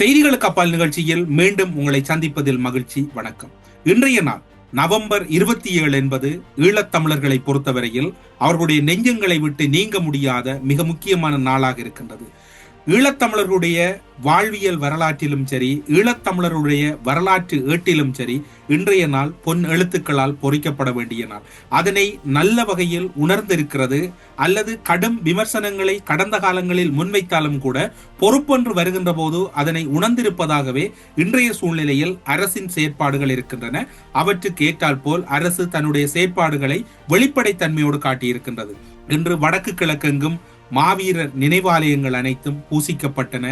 செய்திகளுக்கு அப்பால் நிகழ்ச்சியில் மீண்டும் உங்களை சந்திப்பதில் மகிழ்ச்சி வணக்கம். இன்றைய நாள் நவம்பர் இருபத்தி ஏழு என்பது ஈழத்தமிழர்களை பொறுத்தவரையில் அவர்களுடைய நெஞ்சங்களை விட்டு நீங்க முடியாத மிக முக்கியமான நாளாக இருக்கின்றது. ஈழத்தமிழர்களுடைய வாழ்வியல் வரலாற்றிலும் சரி ஈழத்தமிழருடைய வரலாற்று ஏட்டிலும் சரி இன்றைய நாள் பொன் எழுத்துக்களால் பொறிக்கப்பட வேண்டிய நாள். அதனை நல்ல வகையில் உணர்ந்திருக்கிறது அல்லது கடும் விமர்சனங்களை கடந்த காலங்களில் முன்வைத்தாலும் கூட பொறுப்பொன்று வருகின்ற போது அதனை உணர்ந்திருப்பதாகவே இன்றைய சூழ்நிலையில் அரசின் செயற்பாடுகள் இருக்கின்றன. அவற்றுக்கு ஏற்றால் போல் அரசு தன்னுடைய செயற்பாடுகளை வெளிப்படைத்தன்மையோடு காட்டியிருக்கின்றது. இன்று வடக்கு கிழக்கெங்கும் மாவீரர் நினைவாலயங்கள் அனைத்தும் பூசிக்கப்பட்டன.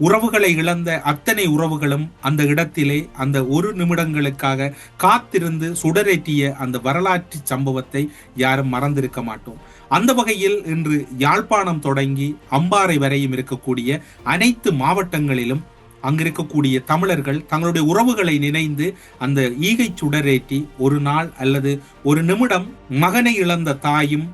உறவுகளை இழந்த அத்தனை உறவுகளும் அந்த இடத்திலே அந்த ஒரு நிமிடங்களுக்காக காத்திருந்து சுடரேற்றிய அந்த வரலாற்று சம்பவத்தை யாரும் மறந்திருக்க மாட்டோம். அந்த வகையில் இன்று யாழ்ப்பாணம் தொடங்கி அம்பாறை வரையும் இருக்கக்கூடிய அனைத்து மாவட்டங்களிலும் அங்கிருக்கக்கூடிய தமிழர்கள் தங்களுடைய உறவுகளை நினைந்து அந்த ஈகை சுடரேற்றி ஒரு நாள் அல்லது ஒரு நிமிடம் மகனை இழந்த தாயும்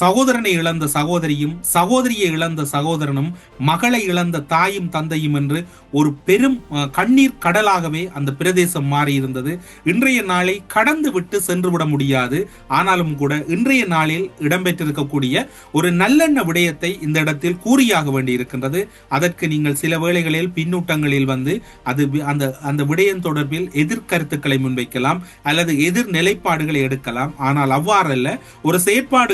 சகோதரனை இழந்த சகோதரியும் சகோதரியை இழந்த சகோதரனும் மகளை இழந்த தாயும் தந்தையும் என்று ஒரு பெரும் கண்ணீர் கடலாகவே அந்த பிரதேசம் மாறி இருந்தது இன்றைய நாளை கடந்து விட்டு சென்றுவிட முடியாது. ஆனாலும் கூட இன்றைய நாளில் இடம்பெற்றிருக்கக்கூடிய ஒரு நல்லெண்ண விடயத்தை இந்த இடத்தில் கூறியாக வேண்டி இருக்கின்றது அதற்கு நீங்கள் சில வேளைகளில் பின்னூட்டங்களில் வந்து அது அந்த அந்த விடயம் தொடர்பில் எதிர்கருத்துக்களை முன்வைக்கலாம் அல்லது எதிர் நிலைப்பாடுகளை எடுக்கலாம். ஆனால் அவ்வாறல்ல ஒரு செயற்பாடு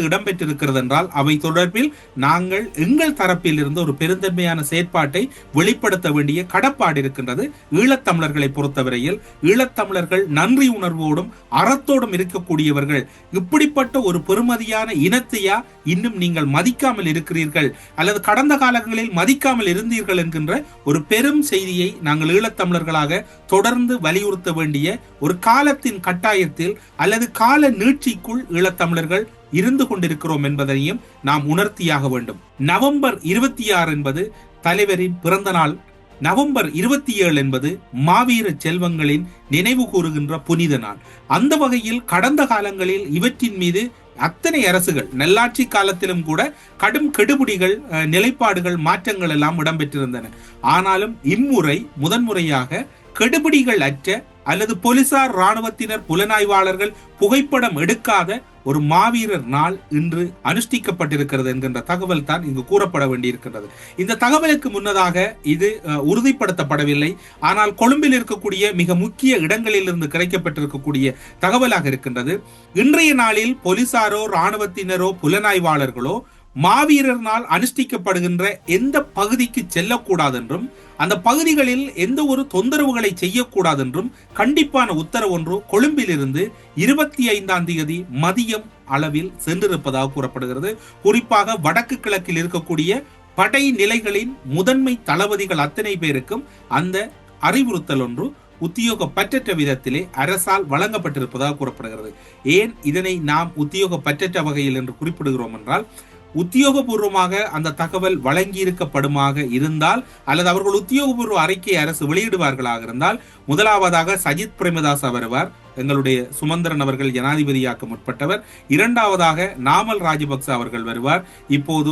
இடம்பெற்றிருக்கிறது என்றால் அவை தொடர்பில் நாங்கள் எங்கள் தரப்பில் இருந்து ஒரு பெருந்தன்மையான செயற்பாட்டை வெளிப்படுத்த வேண்டிய கடப்பாடு இருக்கின்றது. ஈழத்தமிழர்களை பொறுத்தவரையில் ஈழத்தமிழர்கள் நன்றி உணர்வோடும் அறத்தோடும் இருக்கக்கூடியவர்கள். இப்படிப்பட்ட ஒரு பெருமதியான இனத்தையா இன்னும் நீங்கள் மதிக்காமல் இருக்கிறீர்கள்? அல்லது கடந்த காலங்களில் மதிக்காமல் இருந்தீர்கள் என்கின்ற ஒரு பெரும் செய்தியை நாங்கள் ஈழத்தமிழர்களாக தொடர்ந்து வலியுறுத்த வேண்டிய ஒரு காலத்தின் கட்டாயத்தில் அல்லது கால நீட்சிக்குள் ஈழத்தமிழர்கள் இருந்து கொண்டிருக்கிறோம் என்பதையும் நாம் உணர்த்தியாக வேண்டும். நவம்பர் இருபத்தி ஆறு என்பது தலைவரின் பிறந்த நாள். நவம்பர் இருபத்தி ஏழு என்பது மாவீர செல்வங்களின் நினைவு கூறுகின்ற புனித நாள். அந்த வகையில் கடந்த காலங்களில் இவற்றின் மீது அத்தனை அரசுகள் நல்லாட்சி காலத்திலும் கூட கடும் கெடுபிடிகள் நிலைப்பாடுகள் மாற்றங்கள் எல்லாம் இடம்பெற்றிருந்தன. ஆனாலும் இம்முறை முதன்முறையாக கெடுபிடிகள் அற்ற அல்லது போலீசார் ராணுவத்தினர் புலனாய்வாளர்கள் புகைப்படம் எடுக்காத ஒரு மாவீரர் நாள் இன்று அனுஷ்டிக்கப்பட்டிருக்கிறது என்கின்ற தகவல் தான் இங்கு கூறப்பட வேண்டியிருக்கின்றது. இந்த தகவலுக்கு முன்னதாக இது உறுதிப்படுத்தப்படவில்லை. ஆனால் கொழும்பில் இருக்கக்கூடிய மிக முக்கிய இடங்களிலிருந்து கிடைக்கப்பட்டிருக்கக்கூடிய தகவலாக இருக்கின்றது. இன்றைய நாளில் போலீசாரோ ராணுவத்தினரோ புலனாய்வாளர்களோ மாவீரர்னால் அனுஷ்டிக்கப்படுகின்ற எந்த பகுதிக்கு செல்லக்கூடாது என்றும் அந்த பகுதிகளில் எந்த ஒரு தொந்தரவுகளை செய்யக்கூடாது என்றும் கண்டிப்பான உத்தரவு ஒன்று கொழும்பிலிருந்து இருபத்தி ஐந்தாம் தேதி மதியம் அளவில் சென்றிருப்பதாக கூறப்படுகிறது. குறிப்பாக வடக்கு கிழக்கில் இருக்கக்கூடிய படை நிலைகளின் முதன்மை தளபதிகள் அத்தனை பேருக்கும் அந்த அறிவுறுத்தல் ஒன்று உத்தியோகப்பற்றற்ற விதத்திலே அரசால் வழங்கப்பட்டிருப்பதாக கூறப்படுகிறது. ஏன் இதனை நாம் உத்தியோகப்பற்றற்ற வகையில் என்று குறிப்பிடுகிறோம் என்றால் உத்தியோகபூர்வமாக அந்த தகவல் வழங்கியிருக்கப்படுமாக இருந்தால் அல்லது அவர்கள் உத்தியோகபூர்வ அறிக்கை அரசு வெளியிடுவார்களாக இருந்தால் முதலாவதாக சஜித் பிரேமதாஸ் வருவார் எங்களுடைய சுமந்திரன் அவர்கள் ஜனாதிபதியாக்க முற்பட்டவர். இரண்டாவதாக நாமல் ராஜபக்ச அவர்கள் வருவார். இப்போது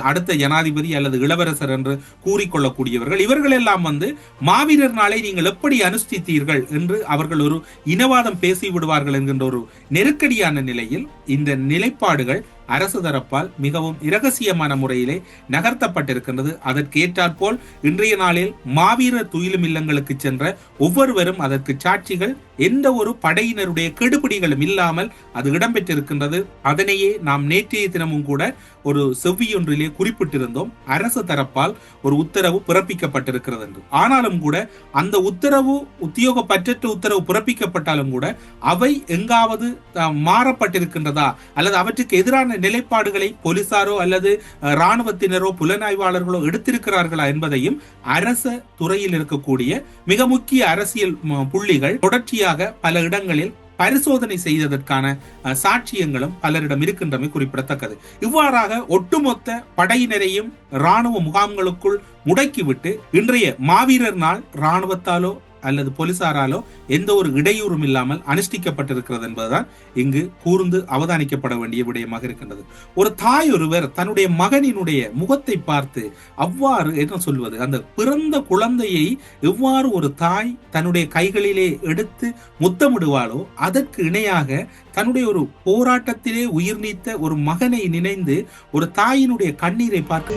அடுத்த ஜனாதிபதி அல்லது இளவரசர் என்று கூறிக்கொள்ளக்கூடியவர்கள். இவர்கள் எல்லாம் வந்து மாவீரர் நாளை நீங்கள் எப்படி அனுஷ்டித்தீர்கள்? என்று அவர்கள் ஒரு இனவாதம் பேசி விடுவார்கள் என்கின்ற ஒரு நெருக்கடியான நிலையில் இந்த நிலைப்பாடுகள் அரசு தரப்பால் மிகவும் இரகசியமான முறையிலே நகர்த்தப்பட்டிருக்கின்றது. அதற்கு ஏற்றாற்போல் இன்றைய நாளில் மாவீரர் துயிலும் இல்லங்களுக்கு சென்ற ஒவ்வொருவரும் அதற்கு சாட்சிகள் எந்த ஒரு படையினருடைய கெடுபிடிகளும் இல்லாமல் அது இடம்பெற்றிருக்கின்றது. அதனையே நாம் நேற்றைய தினமும் கூட ஒரு செவ்வியொன்றிலே குறிப்பிட்டிருந்தோம். அரசு தரப்பால் ஒரு உத்தரவு பிறப்பிக்கப்பட்டிருக்கிறது என்று. ஆனாலும் கூட அந்த உத்தரவு உத்தியோகப்பற்ற உத்தரவு பிறப்பிக்கப்பட்டாலும் கூட அவை எங்காவது மாறப்பட்டிருக்கின்றதா அல்லது அவற்றுக்கு எதிரான நிலைப்பாடுகளை போலீசாரோ அல்லது இராணுவத்தினரோ ராணுவத்தினரோ புலனாய்வாளர்களோ எடுத்திருக்கிறார்களா என்பதையும் அரச துறையில் இருக்கக்கூடிய மிக முக்கிய அரசியல் புள்ளிகள் தொடர்ச்சியாக பல இடங்களில் பரிசோதனை செய்ததற்கான சாட்சியங்களும் பலரிடம் இருக்கின்றமை குறிப்பிடத்தக்கது. இவ்வாறாக ஒட்டுமொத்த படையினரையும் இராணுவ முகாம்களுக்குள் முடக்கிவிட்டு இன்றைய மாவீரர் நாள் இராணுவத்தாலோ அல்லது போலீசாராலோ எந்த ஒரு இடையூறும் இல்லாமல் அனுஷ்டிக்கப்பட்டிருக்கிறது என்பதுதான் இங்கு கூர்ந்து அவதானிக்கப்பட வேண்டிய விடயமாக இருக்கின்றது. ஒரு தாய் ஒருவர் தன்னுடைய மகனினுடைய முகத்தை பார்த்து அவ்வாறு என்ன சொல்வது? அந்த பிறந்த குழந்தையை எவ்வாறு ஒரு தாய் தன்னுடைய கைகளிலே எடுத்து முத்தமிடுவாளோ அதற்கு இணையாக தன்னுடைய ஒரு போராட்டத்திலே உயிர் நீத்த ஒரு மகனை நினைந்து ஒரு தாயினுடைய கண்ணீரை பார்த்து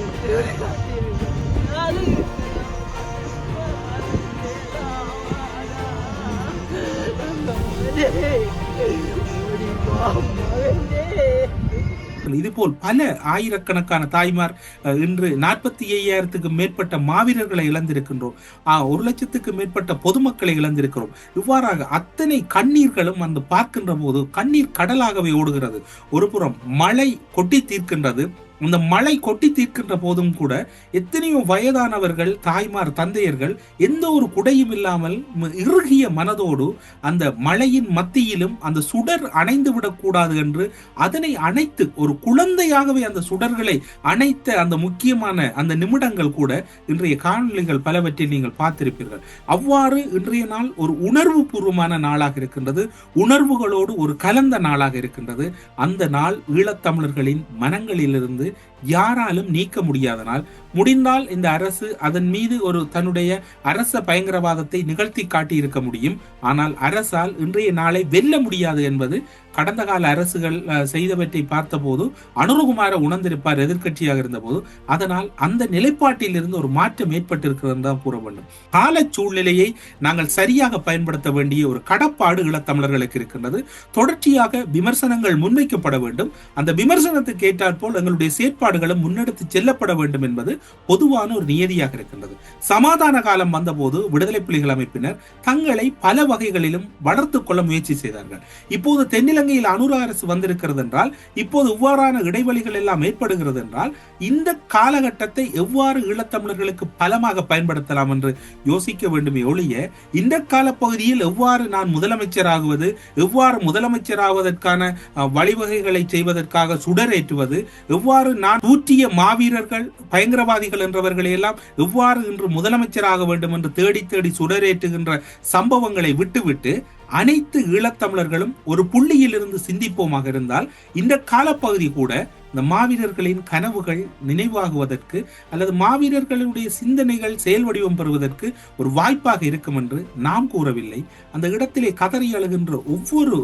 இதுபோல் பல ஆயிரக்கணக்கான தாய்மார் இன்று நாற்பத்தி ஐயாயிரத்துக்கும் மேற்பட்ட மாவீரர்களை இழந்திருக்கின்றோம். ஒரு லட்சத்துக்கு மேற்பட்ட பொதுமக்களை இழந்திருக்கிறோம். இவ்வாறாக அத்தனை கண்ணீர்களும் அந்த பார்க்கின்ற போது கண்ணீர் கடலாகவே ஓடுகிறது. ஒருபுறம் மழை கொட்டி தீர்க்கின்றது. அந்த மழை கொட்டி தீர்க்கின்ற போதும் கூட எத்தனையோ வயதானவர்கள் தாய்மார் தந்தையர்கள் எந்த ஒரு குடையும் இல்லாமல் இறுகிய மனதோடு அந்த மழையின் மத்தியிலும் அந்த சுடர் அணைந்து விடக்கூடாது என்று அதனை அணைத்து ஒரு குழந்தையாகவே அந்த சுடர்களை அணைத்த அந்த முக்கியமான அந்த நிமிடங்கள் கூட இன்றைய காணொலிகள் பலவற்றில் நீங்கள் பார்த்திருப்பீர்கள். அவ்வாறு இன்றைய நாள் ஒரு உணர்வு பூர்வமான நாளாக இருக்கின்றது. உணர்வுகளோடு ஒரு கலந்த நாளாக இருக்கின்றது. அந்த நாள் ஈழத்தமிழர்களின் மனங்களிலிருந்து யாராலும் நீக்க முடியாதனால் முடிந்தால் இந்த அரசு அதன் மீது ஒரு தன்னுடைய அரச பயங்கரவாதத்தை நிகழ்த்தி காட்டி இருக்க முடியும். ஆனால் அரசால் இன்றைய நாளை வெல்ல முடியாது என்பது கடந்த கால அரசுகள் செய்தவற்றை பார்த்தபோது அனுரகுமார உணர்ந்திருப்பார் எதிர்க்கட்சியாக இருந்தபோது. அதனால் அந்த நிலைப்பாட்டில் இருந்து ஒரு மாற்றம் ஏற்பட்டிருக்கிறது தான் கூற வேண்டும். கால சூழ்நிலையை நாங்கள் சரியாக பயன்படுத்த வேண்டிய ஒரு கடப்பாடு இளத்தமிழர்களுக்கு இருக்கின்றது. தொடர்ச்சியாக விமர்சனங்கள் முன்வைக்கப்பட வேண்டும். அந்த விமர்சனத்துக்கு ஏற்றாற்போல் எங்களுடைய செயற்பாடுகளும் முன்னெடுத்து செல்லப்பட வேண்டும் என்பது பொதுவான ஒரு நியதியாக இருக்கின்றது. சமாதான காலம் வந்தபோது விடுதலை புலிகள் அமைப்பினர் தங்களை பல வகைகளிலும் வளர்த்துக் கொள்ள முயற்சி செய்தார்கள். இப்போது இலங்கையில் அனுர அரசு வந்திருக்கிறது என்றால் இப்போது இவ்வாறான இடைவெளிகள் எல்லாம் ஏற்படுகிறது என்றால் இந்த காலகட்டத்தை எவ்வாறு ஈழத்தமிழர்களுக்கு பலமாக பயன்படுத்தலாம் என்று யோசிக்க வேண்டுமே ஒழிய இந்த காலப்பகுதியில் எவ்வாறு நான் முதலமைச்சராகுவது எவ்வாறு முதலமைச்சராவதற்கான வழிவகைகளை செய்வதற்காக சுடரேற்றுவது எவ்வாறு நான் ஊற்றிய மாவீரர்கள் பயங்கரவாதிகள் என்றவர்களை எல்லாம் எவ்வாறு இன்று முதலமைச்சராக வேண்டும் என்று தேடி தேடி சுடரேற்றுகின்ற சம்பவங்களை விட்டுவிட்டு அனைத்து ஈழத்தமிழர்களும் ஒரு புள்ளியில் இருந்து சிந்திப்போமாக இருந்தால் இந்த காலப்பகுதி கூட இந்த மாவீரர்களின் கனவுகள் நினைவாகுவதற்கு அல்லது மாவீரர்களுடைய சிந்தனைகள் செயல் வடிவம் பெறுவதற்கு ஒரு வாய்ப்பாக இருக்கும் என்று நாம் கூறவில்லை. அந்த இடத்திலே கதறி அழுகின்ற ஒவ்வொரு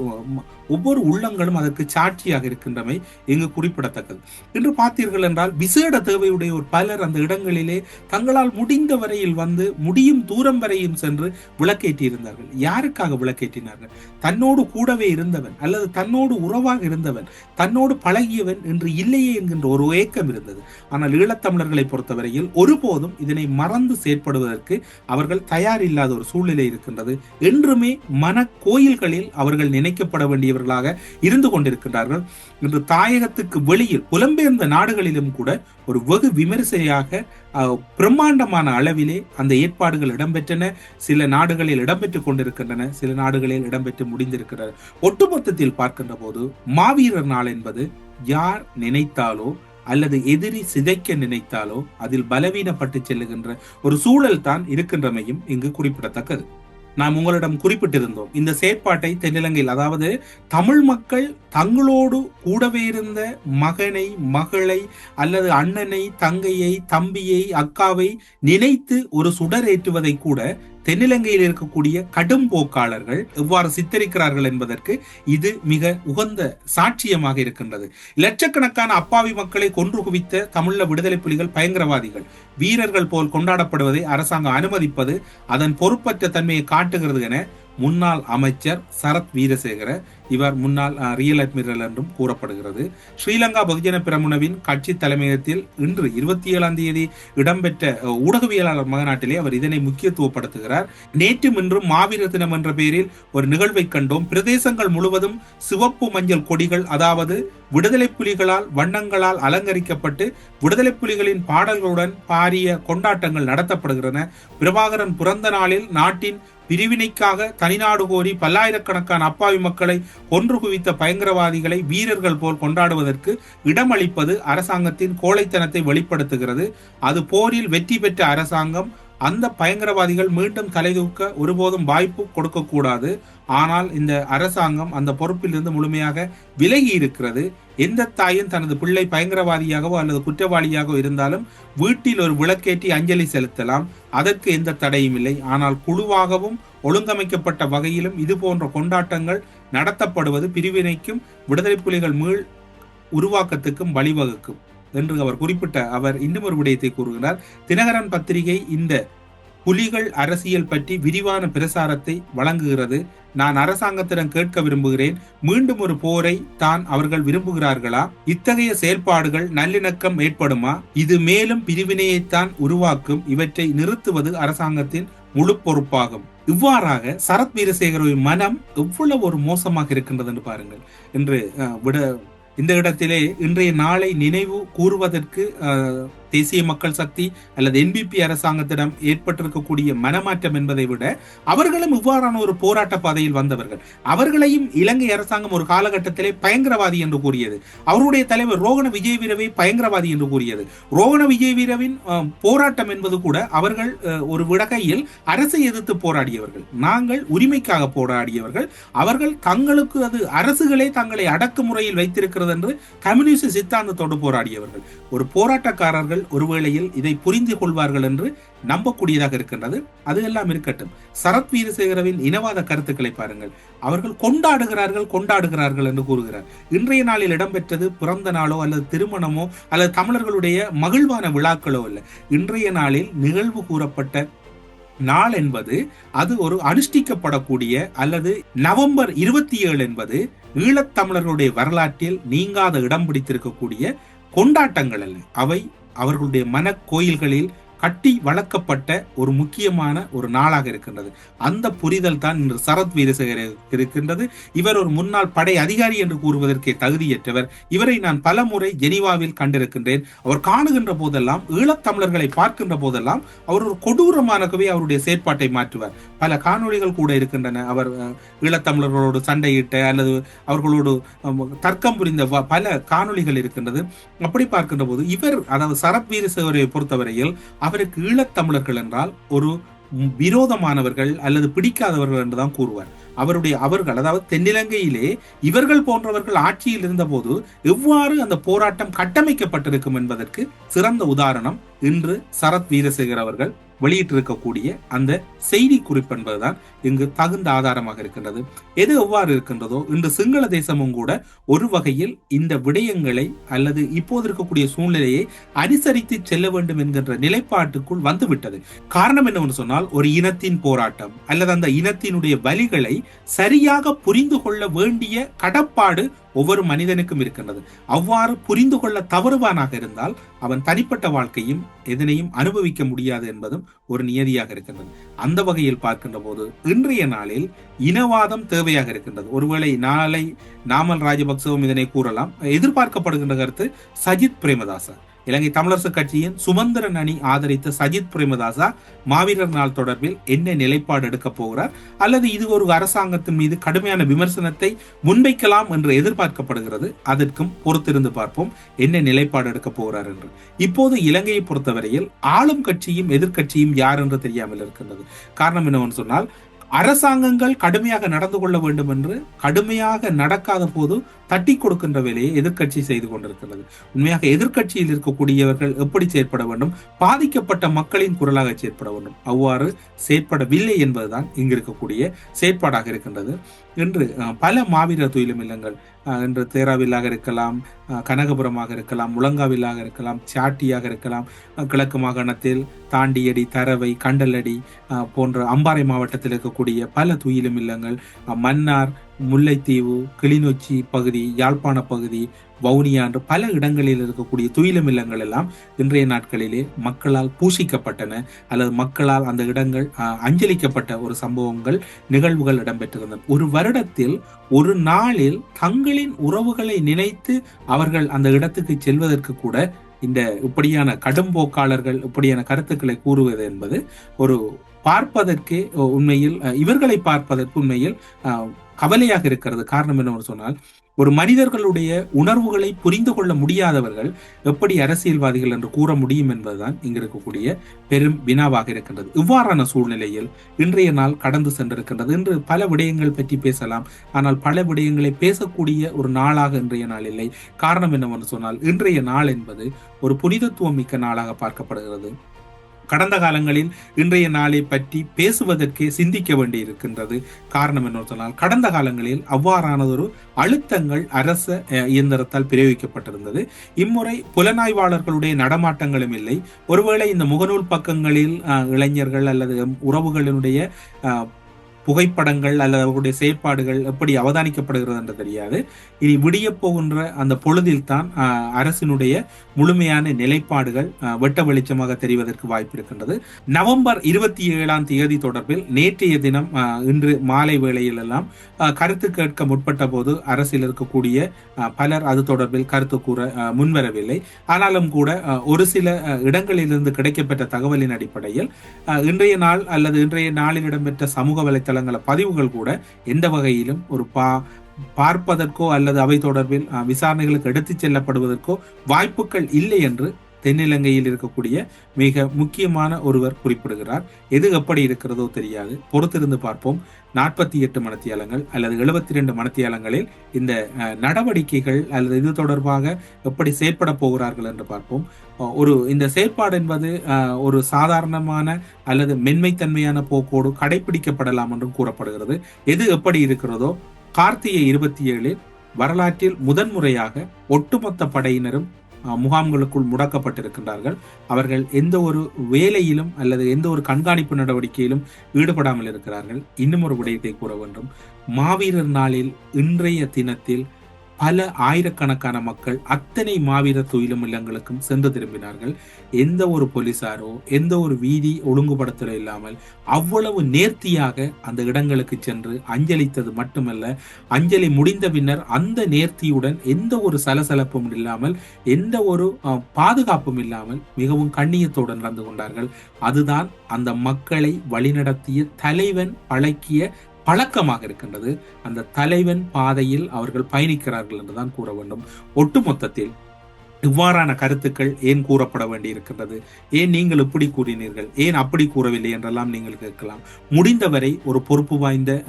ஒவ்வொரு உள்ளங்களும் அதற்கு சாட்சியாக இருக்கின்றமை இங்கு குறிப்பிடத்தக்கது. என்று பார்த்தீர்கள் என்றால் விசேட தேவையுடைய ஒரு பலர் அந்த இடங்களிலே தங்களால் முடிந்த வரையில் வந்து முடியும் தூரம் வரையும் சென்று விளக்கேற்றியிருந்தார்கள். யாருக்காக விளக்கேற்றினார்கள்? தன்னோடு கூடவே இருந்தவன் அல்லது தன்னோடு உறவாக இருந்தவன் தன்னோடு பழகியவன் என்று இல்லையே என்கின்ற ஒரு ஏக்கம் இருந்தது. ஆனால் ஈழத்தமிழர்களை பொறுத்தவரையில் ஒருபோதும் இதனை மறந்து செயற்படுவதற்கு அவர்கள் தயார் இல்லாத ஒரு சூழ்நிலை இருக்கின்றது. என்றுமே மன கோயில்களில் அவர்கள் நினைக்கப்பட வேண்டியவர் வேண்டியவர்களாக இருந்து கொண்டிருக்கின்றார்கள். இன்று தாயகத்துக்கு வெளியில் புலம்பெயர்ந்த நாடுகளிலும் கூட ஒரு வெகு விமரிசையாக பிரம்மாண்டமான அளவிலே அந்த ஏற்பாடுகள் இடம்பெற்றன. சில நாடுகளில் இடம்பெற்றுக் கொண்டிருக்கின்றன சில நாடுகளில் இடம்பெற்று முடிந்திருக்கின்றன. ஒட்டுமொத்தத்தில் பார்க்கின்ற போது மாவீரர் நாள் என்பது யார் நினைத்தாலோ அல்லது எதிரி சிதைக்க நினைத்தாலோ அதில் பலவீனப்பட்டு செல்லுகின்ற ஒரு சூழல் தான் இருக்கின்றமையும் இங்கு குறிப்பிடத்தக்கது. நாம் உங்களிடம் குறிப்பிட்டிருந்தோம். இந்த செயற்பாட்டை தென்னிலங்கையில் அதாவது தமிழ் மக்கள் தங்களோடு கூடவே இருந்த மகனை மகளை அல்லது அண்ணனை தங்கையை தம்பியை அக்காவை நினைத்து ஒரு சுடரேற்றுவதை கூட தென்னிலங்கையில் இருக்கக்கூடிய கடும் போக்காளர்கள் எவ்வாறு சித்தரிக்கிறார்கள் என்பதற்கு இது மிக உகந்த சாட்சியமாக இருக்கின்றது. லட்சக்கணக்கான அப்பாவி மக்களை கொன்று குவித்த தமிழ விடுதலை புலிகள் பயங்கரவாதிகள் வீரர்கள் போல் கொண்டாடப்படுவதை அரசாங்கம் அனுமதிப்பது அதன் பொறுப்பற்ற தன்மையை காட்டுகிறது என முன்னாள் அமைச்சர் சரத் வீரசேகர இவர் முன்னாள் ரியல் அட்மிரல் என்றும் கூறப்படுகிறது. ஸ்ரீலங்கா பகுஜன பிரமுனவின் கட்சி தலைமையகத்தில் இன்று இருபத்தி ஏழாம் தேதி இடம்பெற்ற ஊடகவியலாளர் மாநாட்டிலே அவர் இதனை முக்கியத்துவப்படுத்துகிறார். நேற்றும் இன்றும் மாவீர தினம் என்ற பெயரில் ஒரு நிகழ்வை கண்டோம். பிரதேசங்கள் முழுவதும் சிவப்பு மஞ்சள் கொடிகள் அதாவது விடுதலை புலிகளால் வண்ணங்களால் அலங்கரிக்கப்பட்டு விடுதலை புலிகளின் பாடல்களுடன் பாரிய கொண்டாட்டங்கள் நடத்தப்படுகின்றன. பிரபாகரன் பிறந்த நாளில் நாட்டின் பிரிவினைக்காக தனிநாடு கோரி பல்லாயிரக்கணக்கான அப்பாவி மக்களை கொன்று குவித்த பயங்கரவாதிகளை வீரர்கள் போல் கொண்டாடுவதற்கு இடமளிப்பது அரசாங்கத்தின் கோழைத்தனத்தை வெளிப்படுத்துகிறது. அது போரில் வெற்றி பெற்ற அரசாங்கம் அந்த பயங்கரவாதிகள் மீண்டும் தலைதூக்க ஒருபோதும் வாய்ப்பு கொடுக்கக்கூடாது. ஆனால் இந்த அரசாங்கம் அந்த பொறுப்பிலிருந்து முழுமையாக விலகி இருக்கிறது. எந்த தாயும் தனது பிள்ளை பயங்கரவாதியாகவோ அல்லது குற்றவாளியாகவோ இருந்தாலும் வீட்டில் ஒரு விளக்கேற்றி அஞ்சலி செலுத்தலாம். அதற்கு எந்த தடையும் இல்லை. ஆனால் குழுவாகவும் ஒழுங்கமைக்கப்பட்ட வகையிலும் இது போன்ற கொண்டாட்டங்கள் நடத்தப்படுவது பிரிவினைக்கும் விடுதலை புலிகள் மீள் உருவாக்கத்துக்கும் வழிவகுக்கும். என்று அவர் குறிப்பிட்ட அவர் இன்னும் ஒரு விடயத்தை கூறுகிறார். தினகரன் பத்திரிகை இந்த புலிகள் அரசியல் பற்றி விரிவான பிரசாரத்தை வழங்குகிறது. நான் அரசாங்கத்திடம் கேட்க விரும்புகிறேன். மீண்டும் ஒரு போரை தான் அவர்கள் விரும்புகிறார்களா? இத்தகைய செயல்பாடுகள் நல்லிணக்கம் ஏற்படுமா? இது மேலும் பிரிவினையைத்தான் உருவாக்கும். இவற்றை நிறுத்துவது அரசாங்கத்தின் முழு பொறுப்பாகும். இவ்வாறாக சரத் வீரசேகரவின் மனம் எவ்வளவு ஒரு மோசமாக இருக்கின்றது என்று பாருங்கள். என்று விட இந்த இடத்திலே இன்றைய நாளை நினைவு கூறுவதற்கு தேசிய மக்கள் சக்தி அல்லது என்பிபி அரசாங்கத்திடம் ஏற்பட்டிருக்கக்கூடிய மனமாற்றம் என்பதை விட அவர்களும் இவ்வாறான ஒரு போராட்ட பாதையில் வந்தவர்கள். அவர்களையும் இலங்கை அரசாங்கம் ஒரு காலகட்டத்திலே பயங்கரவாதி என்று கூறியது. அவருடைய தலைவர் ரோகண விஜய் வீரவை பயங்கரவாதி என்று கூறியது. ரோகண விஜய் வீரவின் போராட்டம் என்பது கூட அவர்கள் ஒரு விடகையில் அரசை எதிர்த்து போராடியவர்கள். நாங்கள் உரிமைக்காக போராடியவர்கள். அவர்கள் தங்களுக்கு அது அரசுகளே தங்களை அடக்குமுறையில் வைத்திருக்கிற இருக்கிறது என்று கம்யூனிஸ்ட் சித்தாந்தத்தோடு போராடியவர்கள். ஒரு போராட்டக்காரர்கள் ஒருவேளையில் இதை புரிந்து கொள்வார்கள் என்று நம்பக்கூடியதாக இருக்கின்றது. அது எல்லாம் இருக்கட்டும். சரத் வீரசேகரவின் இனவாத கருத்துக்களை பாருங்கள். அவர்கள் கொண்டாடுகிறார்கள் கொண்டாடுகிறார்கள் என்று கூறுகிறார். இன்றைய நாளில் இடம்பெற்றது பிறந்த நாளோ அல்லது திருமணமோ அல்லது தமிழர்களுடைய மகிழ்வான விழாக்களோ அல்ல. இன்றைய நாளில் நிகழ்வு கூறப்பட்ட நாள் என்பது அது ஒரு அனுஷ்டிக்கப்படக்கூடிய அல்லது நவம்பர் இருபத்தி ஏழு என்பது ஈழத்தமிழர்களுடைய வரலாற்றில் நீங்காத இடம் பிடித்திருக்கக்கூடிய கொண்டாட்டங்கள் அல்ல. அவை அவர்களுடைய மன கோயில்களில் கட்டி வளர்க்கப்பட்ட ஒரு முக்கியமான ஒரு நாளாக இருக்கின்றது. அந்த புரிதல் தான் இன்று சரத் வீரசேகர் இருக்கின்றது. இவர் ஒரு முன்னாள் படை அதிகாரி என்று கூறுவதற்கே தகுதியற்றவர். இவரை நான் பல முறை ஜெனிவாவில் கண்டிருக்கின்றேன். அவர் காணுகின்ற போதெல்லாம் ஈழத்தமிழர்களை பார்க்கின்ற போதெல்லாம் அவர் ஒரு கொடூரமானவே அவருடைய செயற்பாட்டை மாற்றுவார். பல காணொளிகள் கூட இருக்கின்றன. அவர் ஈழத்தமிழர்களோடு சண்டையிட்ட அல்லது அவர்களோடு தர்க்கம் புரிந்த பல காணொளிகள் இருக்கின்றது. அப்படி பார்க்கின்ற போது இவர் அதாவது சரத் வீரசேகரை பொறுத்தவரையில் அவருக்கு ஈழத்தமிழர்கள் என்றால் ஒரு விரோதமானவர்கள் அல்லது பிடிக்காதவர்கள் என்றுதான் கூறுவார். அவருடைய அவர்கள் அதாவது தென்னிலங்கையிலே இவர்கள் போன்றவர்கள் ஆட்சியில் இருந்தபோது எவ்வாறு அந்த போராட்டம் கட்டமைக்கப்பட்டிருக்கும் என்பதற்கு சிறந்த உதாரணம் இன்று சரத் வீரசேகர் அவர்கள். வெளியிட்டிருக்கக்கூடிய அந்த செய்தி குறிப்பு என்பதுதான் இங்கு தகுந்த ஆதாரமாக இருக்கின்றது. எது எவ்வாறு இருக்கின்றதோ இன்று சிங்கள தேசமும் கூட ஒரு வகையில் இந்த விடயங்களை அல்லது இப்போது இருக்கக்கூடிய சூழ்நிலையை அனுசரித்து செல்ல வேண்டும் என்கின்ற நிலைப்பாட்டுக்குள் வந்துவிட்டது. காரணம் என்னவென்று சொன்னால் ஒரு இனத்தின் போராட்டம் அல்லது அந்த இனத்தினுடைய வழிகளை சரியாக புரிந்து கொள்ள வேண்டிய கடப்பாடு ஒவ்வொரு மனிதனுக்கும் இருக்கின்றது. அவ்வாறு புரிந்து கொள்ள தவறுவானாக இருந்தால் அவன் தனிப்பட்ட வாழ்க்கையும் எதனையும் அனுபவிக்க முடியாது என்பதும் ஒரு நியதியாக இருக்கின்றது. அந்த வகையில் பார்க்கின்ற போது இன்றைய நாளில் இனவாதம் தேவையாக இருக்கின்றது. ஒருவேளை நாளை நாமல் ராஜபக்சவும் இதனை கூறலாம். எதிர்பார்க்கப்படுகின்ற கருத்து சஜித் பிரேமதாசன் இலங்கை தமிழரசு கட்சியின் சுமந்திரன் அணி ஆதரித்த சஜித் பிரேமதாசா மாவீரர் நாள் தொடர்பில் என்ன நிலைப்பாடு எடுக்க போகிறார்? அல்லது இது ஒரு அரசாங்கத்தின் மீது கடுமையான விமர்சனத்தை முன்வைக்கலாம் என்று எதிர்பார்க்கப்படுகிறது? அதற்கும் பொறுத்திருந்து பார்ப்போம். என்ன நிலைப்பாடு எடுக்க போகிறார் என்று. இப்போது இலங்கையை பொறுத்தவரையில் ஆளும் கட்சியும் எதிர்கட்சியும் யார் என்று தெரியாமல் இருக்கின்றது. காரணம் என்னவென்று சொன்னால் அரசாங்கங்கள் கடுமையாக நடந்து கொள்ள வேண்டும் என்று கடுமையாக நடக்காத போது தட்டி கொடுக்கின்ற வேலையை எதிர்கட்சி செய்து கொண்டிருக்கிறது. உண்மையாக எதிர்கட்சியில் இருக்கக்கூடியவர்கள் எப்படி செயற்பட வேண்டும்? பாதிக்கப்பட்ட மக்களின் குரலாக செயற்பட வேண்டும். அவ்வாறு செயற்படவில்லை என்பதுதான் இங்கு இருக்கக்கூடிய செயற்பாடாக இருக்கின்றது. என்று பல மாவீரர் துயிலும் இல்லங்கள். என்று தேராவிலாக இருக்கலாம் கனகபுரமாக இருக்கலாம் முழங்காவிலாக இருக்கலாம் சாட்டியாக இருக்கலாம் கிழக்கு மாகாணத்தில் தாண்டியடி தரவை கண்டலடி போன்ற அம்பாறை மாவட்டத்தில் இருக்கக்கூடிய பல துயிலும் இல்லங்கள். மன்னார் முல்லைத்தீவு கிளிநொச்சி பகுதி யாழ்ப்பாண பகுதி வவுனியா என்று பல இடங்களில் இருக்கக்கூடிய துயிலும் இல்லங்கள் எல்லாம் இன்றைய நாட்களிலே மக்களால் பூசிக்கப்பட்டன அல்லது மக்களால் அந்த இடங்கள் அஞ்சலிக்கப்பட்ட ஒரு சம்பவங்கள் நிகழ்வுகள் இடம்பெற்றிருந்தன. ஒரு வருடத்தில் ஒரு நாளில் தங்களின் உறவுகளை நினைத்து அவர்கள் அந்த இடத்துக்கு செல்வதற்கு கூட இந்த இப்படியான கடும் போக்காளர்கள் இப்படியான கருத்துக்களை கூறுவது என்பது ஒரு பார்ப்பதற்கே உண்மையில் இவர்களை பார்ப்பதற்கு உண்மையில் கவலையாக இருக்கிறது. காரணம் என்னவென்று சொன்னால் ஒரு மனிதர்களுடைய உணர்வுகளை புரிந்து கொள்ள முடியாதவர்கள் எப்படி அரசியல்வாதிகள் என்று கூற முடியும் என்பதுதான் இங்கு இருக்கக்கூடிய பெரும் வினாவாக இருக்கின்றது. இவ்வாறான சூழ்நிலையில் இன்றைய நாள் கடந்து சென்றிருக்கின்றது. இன்று பல விடயங்கள் பற்றி பேசலாம். ஆனால் பல விடயங்களை பேசக்கூடிய ஒரு நாளாக இன்றைய நாள் இல்லை. காரணம் என்னவென்று சொன்னால் இன்றைய நாள் என்பது ஒரு புனிதத்துவம் மிக்க நாளாக பார்க்கப்படுகிறது. கடந்த காலங்களில் இன்றைய நாளை பற்றி பேசுவதற்கே சிந்திக்க வேண்டி இருக்கின்றது காரணம் என்ன சொன்னால் கடந்த காலங்களில் அவ்வாறானதொரு அழுத்தங்கள் அரச இயந்திரத்தால் பிரயோகிக்கப்பட்டிருந்தது. இம்முறை புலனாய்வாளர்களுடைய நடமாட்டங்களும் இல்லை. ஒருவேளை இந்த முகநூல் பக்கங்களில் இளைஞர்கள் அல்லது உறவுகளினுடைய புகைப்படங்கள் அல்லது அவர்களுடைய செயற்பாடுகள் எப்படி அவதானிக்கப்படுகிறது என்று தெரியாது. இனி விடிய போகின்ற அந்த பொழுதில் தான் அரசினுடைய முழுமையான நிலைப்பாடுகள் வெட்ட வெளிச்சமாக தெரிவதற்கு வாய்ப்பு இருக்கின்றது. நவம்பர் இருபத்தி ஏழாம் தேதி தொடர்பில் நேற்றைய தினம் இன்று மாலை வேளையில் எல்லாம் கருத்து கேட்க முற்பட்ட போது அரசில் இருக்கக்கூடிய பலர் அது தொடர்பில் கருத்து கூற முன்வரவில்லை. ஆனாலும் கூட ஒரு சில இடங்களிலிருந்து கிடைக்கப்பெற்ற தகவலின் அடிப்படையில் இன்றைய நாள் அல்லது இன்றைய நாளில் இடம்பெற்ற சமூக வலைத்தளங்கள பதிவுகள் கூட எந்த வகையிலும் ஒரு பா பார்ப்பதற்கோ அல்லது அவை தொடர்பில் விசாரணைகளுக்கு எடுத்துச் செல்லப்படுவதற்கோ வாய்ப்புகள் இல்லை என்று தென்னிலங்கையில் இருக்கக்கூடிய மிக முக்கியமான ஒருவர் குறிப்பிடுகிறார். எது எப்படி இருக்கிறதோ தெரியாது. பொறுத்திருந்து பார்ப்போம். நாற்பத்தி எட்டு மணத்தியாலங்கள் அல்லது எழுபத்தி ரெண்டு மணத்தியாலங்களில் இந்த நடவடிக்கைகள் அல்லது இது தொடர்பாக எப்படி செயற்பட போகிறார்கள் என்று பார்ப்போம். ஒரு இந்த செயற்பாடு என்பது ஒரு சாதாரணமான அல்லது மென்மைத்தன்மையான போக்கோடு கடைபிடிக்கப்படலாம் என்றும் கூறப்படுகிறது. எது எப்படி இருக்கிறதோ கார்த்திகை இருபத்தி ஏழில் வரலாற்றில் முதன்முறையாக ஒட்டுமொத்த படையினரும் முகாம்களுக்குள் முடக்கப்பட்டிருக்கின்றார்கள். அவர்கள் எந்த ஒரு வேலையிலும் அல்லது எந்த ஒரு கண்காணிப்பு நடவடிக்கையிலும் ஈடுபடாமல் இருக்கிறார்கள். இன்னும் ஒரு விடயத்தை கூற வேண்டும். மாவீரர் நாளில் இன்றைய தினத்தில் பல ஆயிரக்கணக்கான மக்கள் அத்தனை மாவீர துயிலும் இல்லங்களுக்கும் சென்று திரும்பினார்கள். எந்த ஒரு போலீசாரோ எந்த ஒரு வீதி ஒழுங்குபடுத்தலோ இல்லாமல் அவ்வளவு நேர்த்தியாக அந்த இடங்களுக்கு சென்று அஞ்சலித்தது மட்டுமல்ல அஞ்சலி முடிந்த பின்னர் அந்த நேர்த்தியுடன் எந்த ஒரு சலசலப்பும் இல்லாமல் எந்த ஒரு பாதுகாப்பும் இல்லாமல் மிகவும் கண்ணியத்தோடு நடந்து கொண்டார்கள். அதுதான் அந்த மக்களை வழிநடத்திய தலைவன் பழக்கிய பழக்கமாக இருக்கின்றது. அந்த தலைவன் பாதையில் அவர்கள் பயணிக்கிறார்கள் என்றுதான் கூற வேண்டும். ஒட்டுமொத்தத்தில் இவ்வாறான கருத்துக்கள் ஏன் கூறப்பட வேண்டியிருக்கின்றது? ஏன் நீங்கள் இப்படி கூறினீர்கள்? ஏன் அப்படி கூறவில்லை என்றெல்லாம் நீங்கள் கேட்கலாம். முடிந்தவரை ஒரு பொறுப்பு வாய்ந்த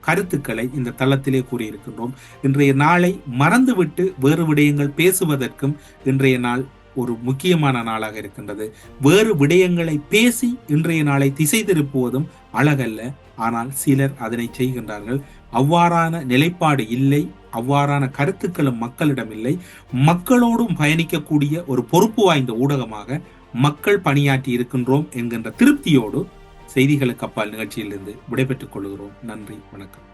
கருத்துக்களை இந்த தளத்திலே கூறியிருக்கின்றோம். இன்றைய நாளை மறந்துவிட்டு வேறு விடயங்கள் பேசுவதற்கும் இன்றைய நாள் ஒரு முக்கியமான நாளாக இருக்கின்றது. வேறு விடயங்களை பேசி இன்றைய நாளை திசை திருப்புவதும் அழகல்ல. ஆனால் சிலர் அதனை செய்கின்றார்கள். அவ்வாறான நிலைப்பாடு இல்லை. அவ்வாறான கருத்துக்களும் மக்களிடம் இல்லை. மக்களோடும் பயணிக்கக்கூடிய ஒரு பொறுப்பு வாய்ந்த ஊடகமாக மக்கள் பணியாற்றி இருக்கின்றோம் என்கின்ற திருப்தியோடு செய்திகளுக்கு அப்பால் நிகழ்ச்சியிலிருந்து விடைபெற்றுக் கொள்கிறோம். நன்றி. வணக்கம்.